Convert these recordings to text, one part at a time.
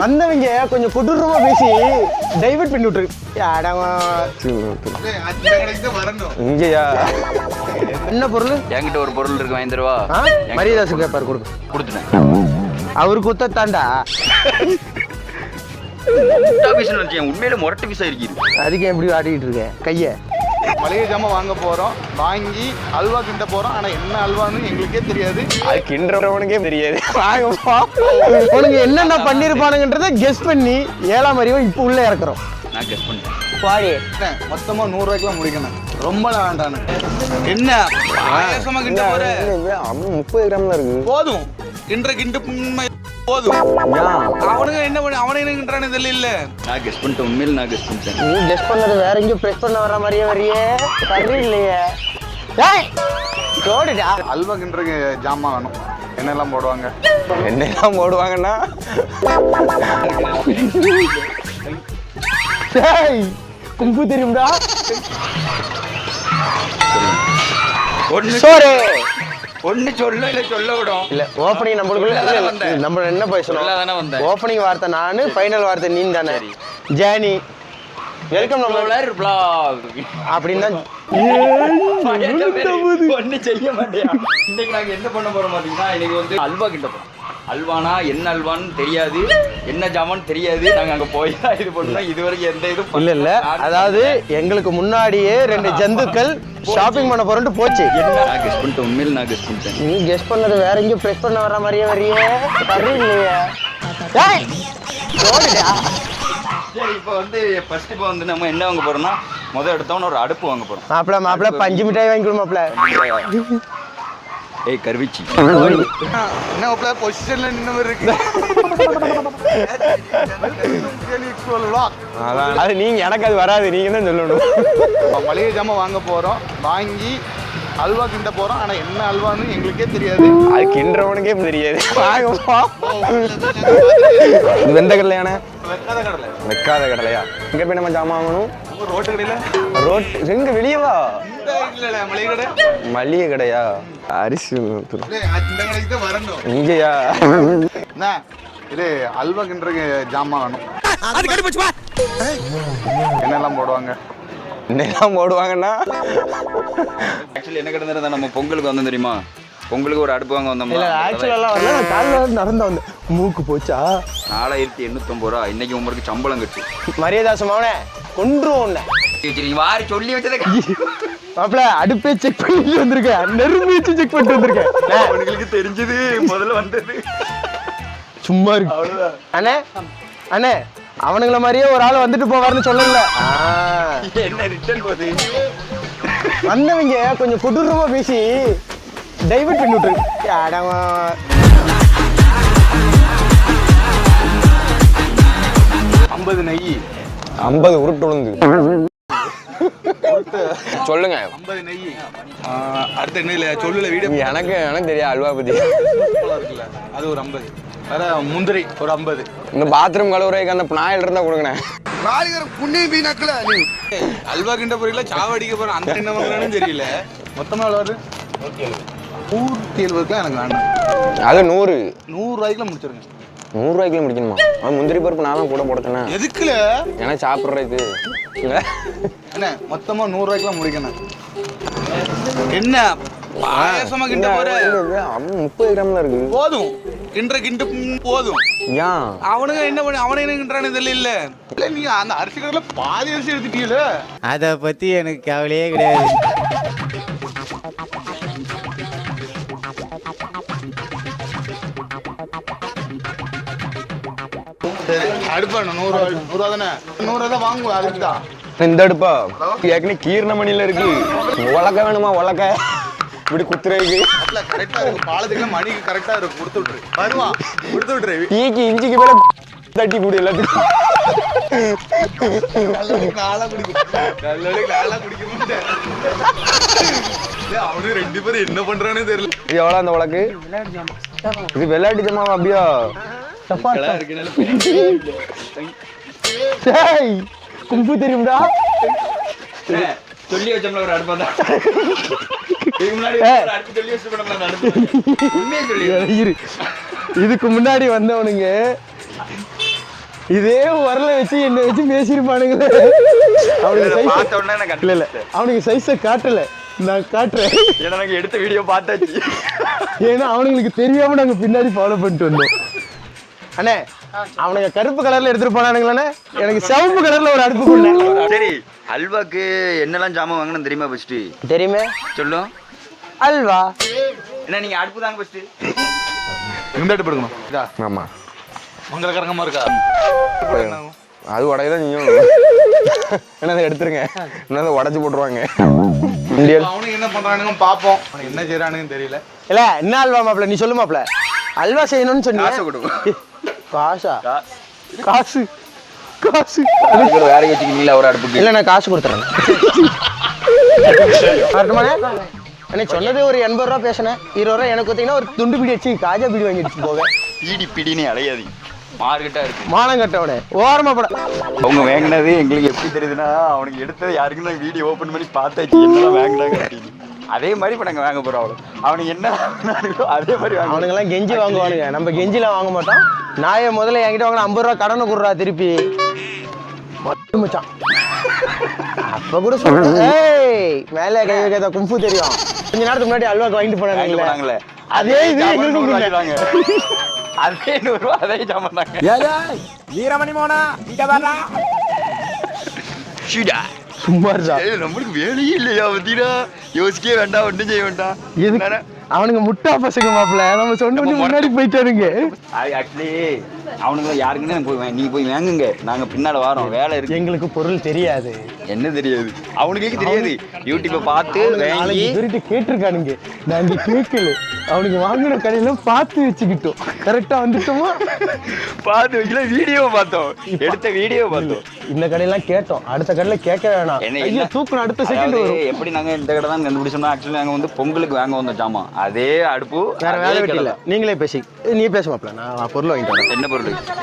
வந்தவங்க கொஞ்சம் கொடூரமா பேசி டைவர்ட் பண்ணி விட்டுரு. அடவா. இங்கயா? என்ன பொருள்? என்கிட்ட ஒரு பொருள் இருக்கு வாங்கி தருவா? மரியதாசு கேப்பார் கொடுங்க. கொடுத்துட்டேன். அவரு பீஸ் வச்சேன் உண்மையில முரட்டு பீஸா இருக்குது அதுக்கு எப்படி ஆடிக்கிட்டு இருக்க? கைய. மளிகை ஜாமான் வாங்க போறோம். வாங்கி அல்வா கிண்ட போறோம். ஆனா என்ன அல்வான்னு எங்களுக்கே தெரியாது. அது கிண்டுறவனுக்கே தெரியாது. உனக்கு என்னென்ன பண்ணிருப்பானுங்கன்றத கெஸ் பண்ணி ஏழாம் அறிவை இப்போ உள்ள இறக்குறோம். நான் கெஸ் பண்ணிட்டேன். பாடி. மொத்தமா நூறு ரூபாய்க்குலாம் முடிக்கணும். ரொம்ப வேண்டானு என்ன? முப்பது கிராம்ல இருக்கு. போதும். கிண்ட கிண்டு போதும். அவனுங்க என்ன பண்ணி அவனை என்ன கிண்டுறானு தெரியல இல்ல நான் கெஸ் பண்ணிட்டேன் உண்மையில நான் கெஸ் பண்ணிட்டேன். நீ கெஸ் பண்ணது வேற எங்கேயும் ப்ரெஸ் பண்ண வர மாதிரியே வரியே. சரி இல்லையே ஏய் ஜோடிடா. அல்வா கிண்டுறதுக்கு ஜாமான் வேணும் என்னெல்லாம் போடுவாங்க. என்னெல்லாம் போடுவாங்கன்னா? ஏய் குங்கு தெரியும்டா. ஒண்ணு சோறு ஒண்ணு சொல்ல இல்ல சொல்ல விடும். இல்ல ஓப்பனிங் நம்மளுக்குள்ள. நம்ம என்ன பேசணும். ஓப்பனிங் வார்த்தை நானு ஃபைனல் வார்த்தை நீ தானே ஜேனி. வெல்கம் நம்ம Explorer vlog. அப்படின்னு தான் ஒண்ணு செய்ய மாட்டேன் இன்னைக்கு நாங்க என்ன பண்ண போறோம் பாத்தீங்கன்னா இன்னைக்கு வந்து அல்வா கிட்ட போறோம். அல்வானா என்ன அல்வான்னு தெரியாது. என்ன ஜாமான் தெரியாது. நாங்க அங்க போய் இது பண்ணோம் இது வரைக்கும் எந்த இதுவும் இல்ல இல்ல. அதாவது எங்களுக்கு முன்னாடியே ரெண்டு ஜந்துக்கள் ஷாப்பிங் பண்ண போறேன்ட்டு போச்சு. நான் கெஸ் பண்ணிட்டேன் உண்மையில நான் கெஸ் பண்ணிட்டேன். நீ கெஸ் பண்ணது வேற எங்கேயும் ப்ரெஸ் பண்ண வர மாதிரியே வரியே ஏய் ஜோடிடா சரி இப்போ வந்து ஃபர்ஸ்ட் இப்போ வந்து நம்ம என்ன வாங்க போறோம்னா முதல் எடுத்தோம்னு ஒரு அடுப்பு வாங்க போறோம். மாப்பிள மாப்பிள பஞ்சு மிட்டாய் வாங்கி கொடு மாப்பிள. ஏய் கருவிச்சி. என்ன ஒப்பல பொசிஷன்ல நின்ன மாதிரி இருக்கு. அது நீங்க எனக்கு அது வராது. நீங்க தான் சொல்லணும். மளிகை ஜாமான் வாங்க போறோம். வாங்கி அல்வா கிண்ட போறோம். ஆனா என்ன அல்வான்னு எங்களுக்கே தெரியாது. அது கிண்டுறவனுக்கே தெரியாது. வாங்கப்பா இது வெந்த கடலையானே வெக்காத கடலை வெக்காத கடலையா? எங்க போய் நம்ம ஜாமான் வாங்கணும். ரோட்டு கடையில? ரோட் எங்க வெளியே வா இந்த இல்ல மளிகை கடை மளிகை கடையா? அரிசி இங்கயா? என்ன? இது அல்வா ஜாமான் வேணும். என்னெல்லாம் போடுவாங்க? என்னெல்லாம் போடுவாங்கன்னா? ஆக்சுவலி என்ன கிடந்தது நம்ம பொங்கலுக்கு வந்தோம் தெரியுமா? பொங்கலுக்கு ஒரு அடுப்பு வாங்க இல்ல வந்தோம்னா ஆக்சுவலா வரல. நான் காலைல வந்து நடந்து வந்தேன் மூக்கு போச்சா? நாலாயிரத்தி எண்ணூத்தொம்பது ரூபா. இன்னைக்கு உங்களுக்கு சம்பளம் கட்டு. மரியாதாசம் அவனே. கொன்றுவோம் நீ வாரி சொல்லி வச்சதை மாப்பிள அடுப்பே செக் பண்ணிட்டு வந்திருக்கேன். நெருப்பு வச்சு செக் பண்ணிட்டு வந்திருக்கேன். உங்களுக்கு தெரிஞ்சது முதல்ல வந்தது. சும்மா இருக்கு. அண்ணே அண்ணே அவனுங்கள மாதிரியே ஒரு ஆள் வந்துட்டு போவார்னு சொல்லல. ஆ, என்ன ரிட்டர்ன் போகுது? வந்தவங்க கொஞ்சம் கொடூரமா பேசி டைவர்ட் பண்ணி விட்டுரு. அடவா. ஐம்பது நெய். ஐம்பது உருட்டு உளுந்து. சொல்லுங்க. அடுத்து இல்லை சொல்லல வீடியோ எனக்கு எனக்கு தெரியாது அல்வா பத்தி இருக்குல்ல. அது ஒரு ஐம்பது. வேற முந்திரி ஒரு ஐம்பது. இந்த பாத்ரூம் கழுவுறதுக்கு அந்த நாயில் இருந்தா கொடுங்கண்ணே. நாளைக்கு புண்ணி பீனாக்கல அல்வா கிண்ட போறீங்களா சாவடிக்க போறோம் அந்த என்ன தெரியல. மொத்தமா எவ்வளோ வருது? நூற்றி எழுபதுக்குலாம் எனக்கு வேண்டாம். அது நூறு. நூறு ரூபாய்க்குலாம் முடிச்சிருங்க. நூறு ரூபாய்க்குள்ள முடிக்கணுமா? அது முந்திரி பருப்பு நான் தான் கூட போடுறேனே எதுக்குல? ஏன்னா சாப்பிட்றது என்ன மொத்தமா நூறு ரூபாய்க்குலாம் முடிக்கணும். என்ன பாயாசமா கிண்ட போற? முப்பது கிராம்ல இருக்கு. போதும். கிண்ட கிண்டு போதும். ஏன் அவனுங்க என்ன பண்ணி அவனை என்ன கிண்டுறானு தெரியல இல்ல. இல்ல நீங்க அந்த அரிசி கடையில பாதி அரிசி எடுத்துட்டீங்களே அதை பற்றி எனக்கு கவலையே கிடையாது. அடுப்பாண்ணா நூறு ரூபா நூறு ரூபா தானே? நூறு ரூபா தான் வாங்குவோம் அதுக்கு தான். இந்த அடுப்பா? ஏற்கனவே கீர்ணமணியில இருக்கு. உலக்க வேணுமா உலக்க? இப்படி குத்துறதுக்கு கரெக்டா இருக்கு. பாலத்துக்குலாம் மணிக்கு கரெக்டா இருக்கு. கொடுத்து விட்டுரு. வருவான் கொடுத்து விட்டுரு. டீக்கு இஞ்சிக்கு மேல தட்டி கூடி எல்லாத்துக்கும். நாளா குடிக்கும். ரெண்டு பேரும் என்ன பண்றானே தெரியல. இது எவ்வளோ அந்த உலக்கு? இது விளையாட்டு ஜமாவா? அப்படியா? டேய், கும்பு தெரியும்டா. சொல்லி வச்சோம்ல ஒரு அடுப்பா தான். இதுக்கு முன்னாடி வந்தவனுங்க இதே வரல வச்சு என்ன வச்சு பேசியிருப்பானுங்களே அவனுக்கு சைஸ் இல்ல. அவனுக்கு சைஸை காட்டல. நான் காட்டுறேன். ஏன்னா நாங்க எடுத்த வீடியோ பார்த்தாச்சு. ஏன்னா அவனுங்களுக்கு தெரியாம நாங்க பின்னாடி ஃபாலோ பண்ணிட்டு வந்தோம். அண்ணே அவனுங்க கருப்பு கலர்ல எடுத்துட்டு போனானுங்களே எனக்கு சிவப்பு கலர்ல ஒரு அடுப்பு கொண்டேன் சரி அல்வாக்கு என்னெல்லாம் ஜாமான் வாங்கணும் தெரியுமா ஃபர்ஸ்ட் தெரியுமே. சொல்லும் அல்வா. என்ன நீங்க அடுப்பு தாங்க ஃபர்ஸ்ட் இந்த அடுப்பு எடுக்கணும். இதா? ஆமா. மங்களகரங்கமா இருக்கா? அது உடையதான் நீயும். என்னதை எடுத்துருங்க. என்னதை உடச்சு போட்டுருவாங்க. அவனுக்கு என்ன பண்றானுங்க பாப்போம். என்ன செய்யறானுன்னு தெரியல. இல்ல என்ன அல்வா மாப்ள நீ சொல்லு மாப்ள அல்வா செய்யணும்னு சொன்னீங்க காசை? காசா. காசு. வேற வச்சுக்கிறீங்களா ஒரு அடுப்புக்கு? இல்ல நான் காசு கொடுத்துறேன். அண்ணே சொன்னது ஒரு எண்பது ரூபா பேசினேன். இருபது ரூபா எனக்கு பார்த்தீங்கன்னா ஒரு துண்டு பிடி வச்சு காஜா பிடி வாங்கி அடிச்சு போக பீடி பிடினே அலையாதீங்க. மார்க்கெட்டா இருக்கு. மானம் கட்டவனே ஓரமா பட. அவங்க வாங்கினது எங்களுக்கு எப்படி தெரியுதுன்னா அவனுக்கு எடுத்தது யாருக்கும் நான் வீடியோ ஓபன் பண்ணி பார்த்தாச்சு. என்னெல்லாம் வாங்கினாங்க அப்படின்னு. அதே மாதிரி இப்போ நாங்கள் வாங்க போகிறோம் அவ்வளோ அவனுக்கு என்ன அதே மாதிரி வாங்க அவனுங்கெல்லாம் கெஞ்சி வாங்குவானுங்க. நம்ம கெஞ்சில வாங்க மாட்டோம். நாயை முதல்ல என்கிட்ட வாங்கின ஐம்பது ரூபா கடனை கொடுறா திருப்பி. மச்சான். அப்ப கூட சொல்றேன் ஏய் மேலே கை வைக்காத கும்பு தெரியும். கொஞ்ச நேரத்துக்கு முன்னாடி அல்வாக்கு வாங்கிட்டு போனாங்களே. அதே இது எங்களுக்கும் அதே நூறுரூவா அதே ஜாமான் தாங்க. வீரமணி மோனா இங்க வரா ஷீடா. சும்மா இருக்கா நம்மளுக்கு வேலையே இல்லையா பத்தினா யோசிக்கவே வேண்டாம் ஒன்றும் செய்ய வேண்டாம். எதுக்கு? அவனுங்க முட்டா பசங்க மாப்பிள நம்ம சொன்ன முன்னாடி போயிட்டாருங்க ஆக்சுவலி அவனுங்க யாருக்குன்னு போய் வா- நீங்க போய் வாங்குங்க. நாங்க பின்னால வரோம். வேலை இருக்கு. எங்களுக்கு பொருள் தெரியாது. என்ன தெரியாது? அவனுக்கு தெரியாது? யூடியூப்பை பார்த்து வாங்கி பேர்கிட்ட கேட்டிருக்கானுங்க. நாங்க கேட்கல அவனுக்கு வாங்கின கடையில பார்த்து வச்சுக்கிட்டோம். கரெக்டா வந்துட்டோமா? பார்த்து வைக்கல வீடியோ பார்த்தோம். எடுத்த வீடியோ பார்த்தோம். இந்த கடையெல்லாம் கேட்டோம். அடுத்த கடையில கேட்க வேணாம். என்ன? தூக்கணும் அடுத்த செகண்ட் எப்படி நாங்க இந்த கடை தான் கண்டுபிடிச்சோம்னா ஆக்சுவலி நாங்க வந்து பொங்கலுக்கு வாங்க வந்த ஜாமான். அதே அடுப்பு வேற வேலை கடை வெட்டி இல்ல தான். நீங்களே பேசி நீ பேச மாப்பிள. நான் பொருள் வாங்கிட்டு என்ன பொருள்?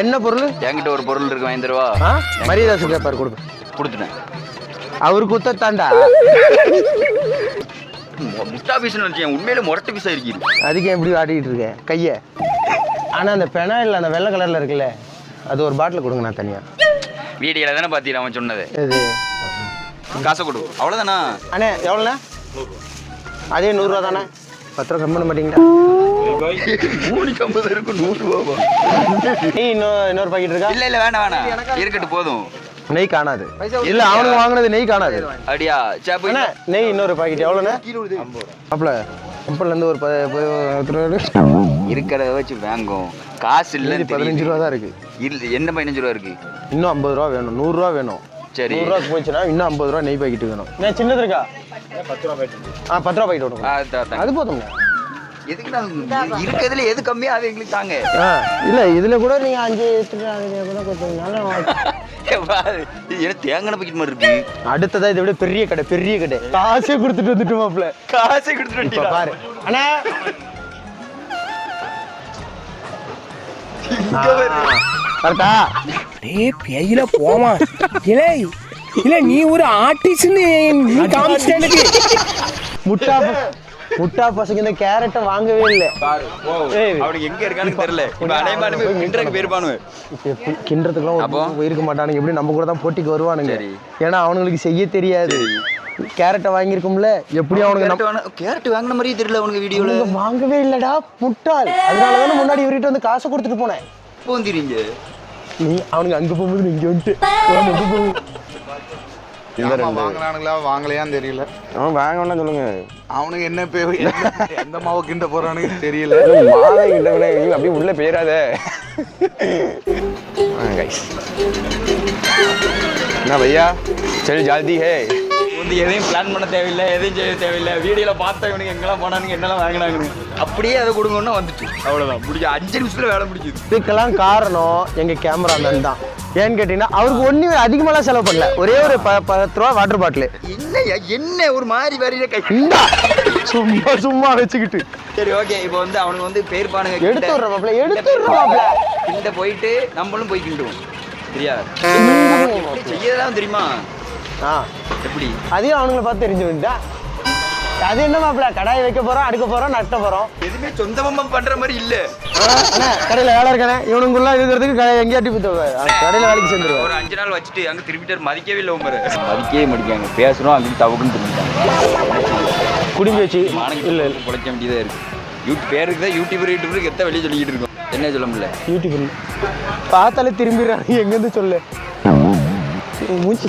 என்ன பொருள்? என்கிட்ட ஒரு பொருள் இருக்கு வாங்கி தருவா? ஆ? மரியதாசு கேப்பார் கொடுப்பேன். கொடுத்துட்டேன். அவரு குத்த தாண்டா முஸ்டா பீஸ் நினைச்சேன். உண்மையில முரட்டு பீஸா இருக்குது அதுக்கு எப்படி ஆடிட்டு இருக்கேன் கைய. ஆனா அந்த பெனாயில் அந்த வெள்ளை கலர்ல இருக்குல்ல அது ஒரு பாட்டில் கொடுங்க நான் தனியா. வீடியோல தானே பார்த்தீங்க அவன் சொன்னது. இது காசை கொடு. அவ்வளவுதானா? அண்ணே எவ்வளோண்ணே? அதே நூறுரூவா தானே? பத்து ரூபா கம்மி பண்ண மாட்டீங்களா மூணுக்கு ஐம்பது இருக்கும் நூறு ரூபா நீ இன்னும் இன்னொரு பாக்கெட் இருக்கா? இல்ல இல்ல வேண்டாம் வேணாம். இருக்கட்டும் போதும். நெய் காணாது. இல்ல அவனுக்கு வாங்கினது நெய் காணாது. அப்படியா நெய் இன்னொரு பாக்கெட் எவ்வளோண்ணே? அப்பல கம்பல்ல இருந்து ஒரு பத்து ரூபா. இருக்கிறத வச்சு வாங்கும். காசு இல்லைன்னு பதினஞ்சு ரூபா. தான் இருக்கு. இல்ல என்ன பதினஞ்சு ரூபா இருக்கு? இன்னும் ஐம்பது ரூபா வேணும் நூறுரூவா வேணும். சரி. நூறுரூவா போச்சுன்னா இன்னும் ஐம்பது ரூபா நெய் பாக்கெட் வேணும். நான் சின்னது இருக்கா? பத்து ரூபா பாக்கெட் ஆ, விடுங்க தா- தாங்க. அது போதுங்க இருக்கிறதுல எது கம்மியா அது எங்களுக்கு தாங்க? இல்ல இதுல கூட நீங்க அஞ்சு எட்டு அதுல கூட கொடுத்தீங்கனால தேங்காய் பாக்கெட் மாதிரி இருக்கு? அடுத்ததா இதை விட பெரிய கடை பெரிய கடை. காசே கொடுத்துட்டு வந்துட்டு மாப்ள காசை கொடுத்துட்டு பாரு. அண்ணா. கரெக்டா? டேய் பேயில போமா இல்லை இல்ல நீ ஒரு ஆர்டிஸ்ட்னு நீ காமிச்சிட்ட எனக்கு முட்டா ப- முட்டா பசங்க இந்த கேரட்டை வாங்கவே இல்லை. அவனுக்கு எங்க இருக்கான்னு தெரியல. மின்றக்கு போயிருப்பானு கிண்டுறதுக்குலாம் போயிருக்க மாட்டானுங்க. எப்படி நம்ம கூட தான் போட்டிக்கு வருவானுங்க. ஏன்னா அவனுங்களுக்கு செய்ய தெரியாது. கேரட்டை வாங்கியிருக்கும்ல எப்படி அவனுக்கு கேரட் வாங்கின மாதிரியே தெரியல உனக்கு வீடியோல வாங்கவே இல்லடா முட்டாள். அதனால தானே முன்னாடி இவர்கிட்ட வந்து காசை கொடுத்துட்டு போனேன். இப்போ வந்துடுறீங்க நீ அவனுக்கு அங்க போகும்போது இங்க வந்துட்டு போகும்போது. ஆமா, வாங்குறானுங்களா வாங்கலையான்னு தெரியல. அவன் வாங்க வேணாம் சொல்லுங்க. அவனுக்கு என்ன பே என்ன- எந்த மாவு கிண்ட போறானுங்க தெரியல. கிட்ட நீங்க அப்படியே உள்ள போயிடாத கைஸ் என்ன பையா? சரி ஜல்தி ஹே. வந்து எதையும் பிளான் பண்ண தேவையில்லை எதையும் செய்ய தேவையில்லை. வீடியோல பார்த்தா இவனுக்கு எங்கெல்லாம் போனானுங்க என்னெல்லாம் வாங்கினாங்க அப்படியே அதை கொடுங்கன்னா வந்துச்சு அவ்வளவுதான். முடிஞ்சு அஞ்சு நிமிஷத்துல வேலை முடிஞ்சுது. இதுக்கெல்லாம் காரணம் எங்க கேமராமேன் தான். ஏன்னு கேட்டீங்கன்னா அவருக்கு ஒண்ணுமே அதிகமாலாம் செலவு பண்ணல. ஒரே ஒரு ப பத்து ரூபா வாட்டர் பாட்டில் என்னய்யா என்ன ஒரு மாதிரி வரையில கை? இந்தா! சும்மா சும்மா வச்சுக்கிட்டு. சரி ஓகே இப்போ வந்து அவனுக்கு வந்து பேர்பானுங்க எடுத்து விடுற மாப்பிள எடுத்து விடுற மாப்பிள கிண்ட போயிட்டு நம்மளும் போய் கிண்டுவோம். சரியா? செய்யதான் தெரியுமா? ஆ. எப்படி? அதையும் அவனுங்களை பார்த்து தெரிஞ்சு வேண்டா அது என்ன மாப்பிள? கடாய் வைக்க போறோம் அடுக்க போறோம் நட்ட போறோம். எதுவுமே சொந்தமா பண்ற மாதிரி இல்ல. அண்ணா கடையில வேலை இருக்கானே? இவனுக்குள்ள இருக்கிறதுக்கு கடை எங்கேயாட்டி கடையில வேலைக்கு சேர்ந்துருவேன் ஒரு அஞ்சு நாள் வச்சுட்டு அங்க திரும்பிட்டு மதிக்கவே இல்லை உமரு. மதிக்கவே மாட்டேங்காங்க பேசுறோம் அங்கே தவக்குன்னு திரும்பிட்டாங்க. குடிம்பி வச்சு மானங்க இல்ல பொழைக்க வேண்டியதா இருக்கு. யூடியூப் பேருக்கு தான் யூடியூபர் யூடியூபருக்கு எத்த வெளியே சொல்லிக்கிட்டு இருக்கோம். என்ன சொல்ல முடியல? யூடியூப் பார்த்தாலே திரும்பிடுறாங்க எங்கேருந்து சொல்லு? மூச்சு